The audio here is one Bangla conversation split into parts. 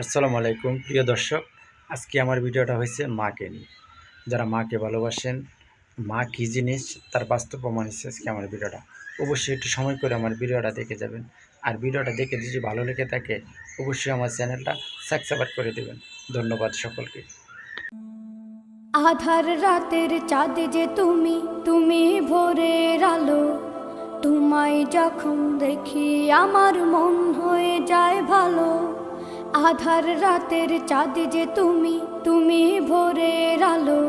আসসালামু আলাইকুম, প্রিয় দর্শক। আজকে আমার ভিডিওটা হয়েছে মাকে নিয়ে। যারা মাকে ভালোবাসেন, মা কী জিনিস তার বাস্তব প্রমাণ হিসেবে আজকে আমার ভিডিওটা। অবশ্যই একটু সময় করে আমার ভিডিওটা দেখে যাবেন। আর ভিডিওটা দেখে যদি ভালো লেগে থাকে, অবশ্যই আমার চ্যানেলটা সাবস্ক্রাইব করে দেবেন। ধন্যবাদ সকলকে। আধার রাতের চাঁদ যে তুমি তুমি ভোরের আলো। তোমায় যখন দেখি আমার মন হয়ে যায় ভালো। আধার রাতের চাঁদ যে তুমি তুমি ভোরের আলো।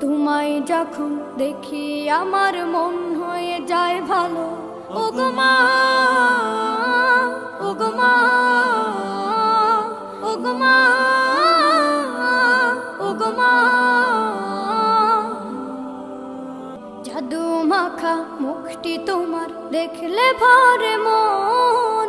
তোমায় যখন দেখি আমার মন হয়ে যায় ভালো। ওগো মা ওগো মা ওগো মা ওগো মা। জাদু মাখা মুখটি তোমার দেখলে ভরে মন।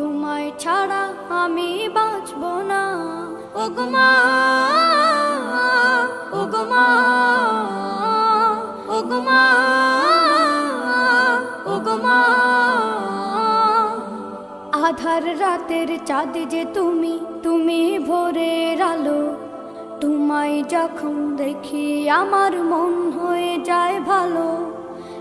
তোমায় ছাড়া আমি বাঁচব না। ওগো মা ওগো মা ওগো মা ওগো মা। আধার রাতের চাঁদ যে তুমি তুমি ভোরের আলো। তোমায় যখন দেখি আমার মন হয়ে যায় ভালো।